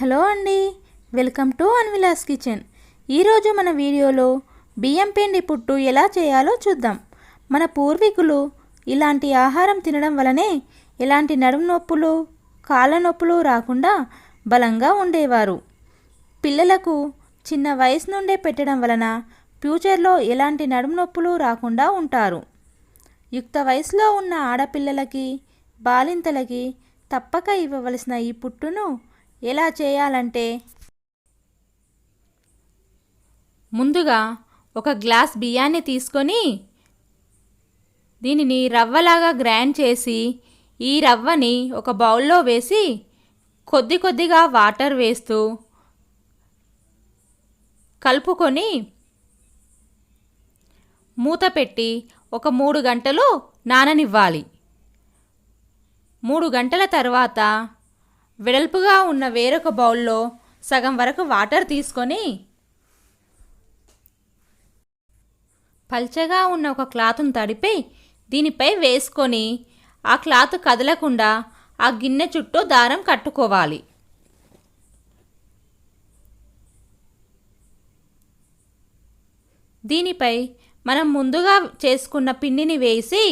Hello అండి welcome to అన్విలాస్ kitchen. ఈరోజు మన వీడియోలో బియ్యం పిండి పుట్టు ఎలా చేయాలో చూద్దాం. మన పూర్వీకులు ఇలాంటి ఆహారం తినడం వలనే ఎలాంటి నడుము నొప్పులు కాళ్ళ నొప్పులు రాకుండా బలంగా ఉండేవారు. పిల్లలకు చిన్న వయసు నుండే పెట్టడం వలన ఫ్యూచర్లో ఎలాంటి నడుము నొప్పులు రాకుండా ఉంటారు. యుక్త వయసులో ఉన్న ఆడపిల్లలకి బాలింతలకి తప్పక ఇవ్వవలసిన ఈ పుట్టును ఎలా చేయాలంటే? ముందుగా ఒక గ్లాస్ బియ్యాన్ని తీసుకొని దీనిని రవ్వలాగా గ్రైండ్ చేసి ఈ రవ్వని ఒక బౌల్లో వేసి కొద్ది కొద్దిగా వాటర్ వేస్తూ కలుపుకొని మూత పెట్టి ఒక మూడు గంటలు నాననివ్వాలి. మూడు గంటల తర్వాత వెడల్పుగా ఉన్న వేరొక బౌల్లో సగం వరకు వాటర్ తీసుకొని పల్చగా ఉన్న ఒక క్లాత్ను తడిపి దీనిపై వేసుకొని ఆ క్లాత్ కదలకుండా ఆ గిన్నె చుట్టూ దారం కట్టుకోవాలి. దీనిపై మనం ముందుగా చేసుకున్న పిండిని వేసి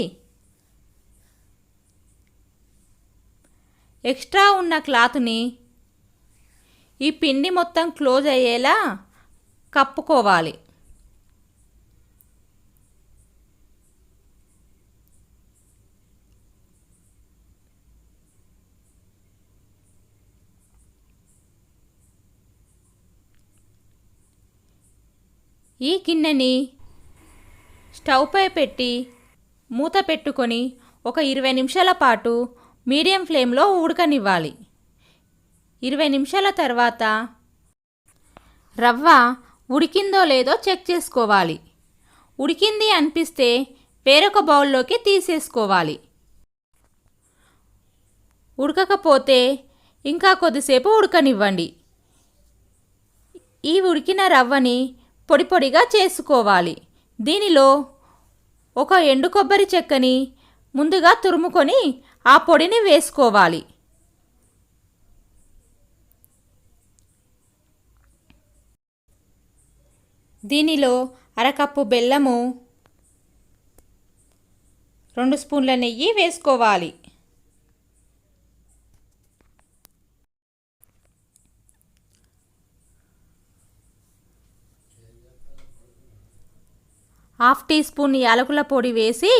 ఎక్స్ట్రా ఉన్న క్లాత్ని ఈ పిండి మొత్తం క్లోజ్ అయ్యేలా కప్పుకోవాలి. ఈ గిన్నెని స్టవ్పై పెట్టి మూత పెట్టుకొని ఒక ఇరవై నిమిషాల పాటు మీడియం ఫ్లేమ్లో ఉడకనివ్వాలి. ఇరవై నిమిషాల తర్వాత రవ్వ ఉడికిందో లేదో చెక్ చేసుకోవాలి. ఉడికింది అనిపిస్తే వేరొక బౌల్లోకి తీసేసుకోవాలి. ఉడకకపోతే ఇంకా కొద్దిసేపు ఉడకనివ్వండి. ఈ ఉడికిన రవ్వని పొడి పొడిగా చేసుకోవాలి. దీనిలో ఒక ఎండు కొబ్బరి చెక్కని ముందుగా తురుముకొని ఆ పొడిని వేసుకోవాలి. దీనిలో అరకప్పు బెల్లము రెండు స్పూన్ల నెయ్యి వేసుకోవాలి. హాఫ్ టీ స్పూన్ యాలకుల పొడి వేసి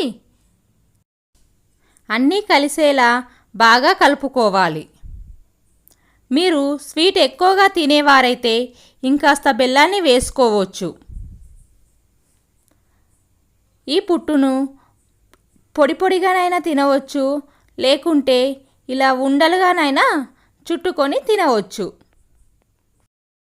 అన్నీ కలిసేలా బాగా కలుపుకోవాలి. మీరు స్వీట్ ఎక్కువగా తినేవారైతే ఇంకాస్త బెల్లాన్ని వేసుకోవచ్చు. ఈ పుట్టును పొడి పొడిగానైనా తినవచ్చు లేకుంటే ఇలా ఉండలుగానైనా చుట్టుకొని తినవచ్చు.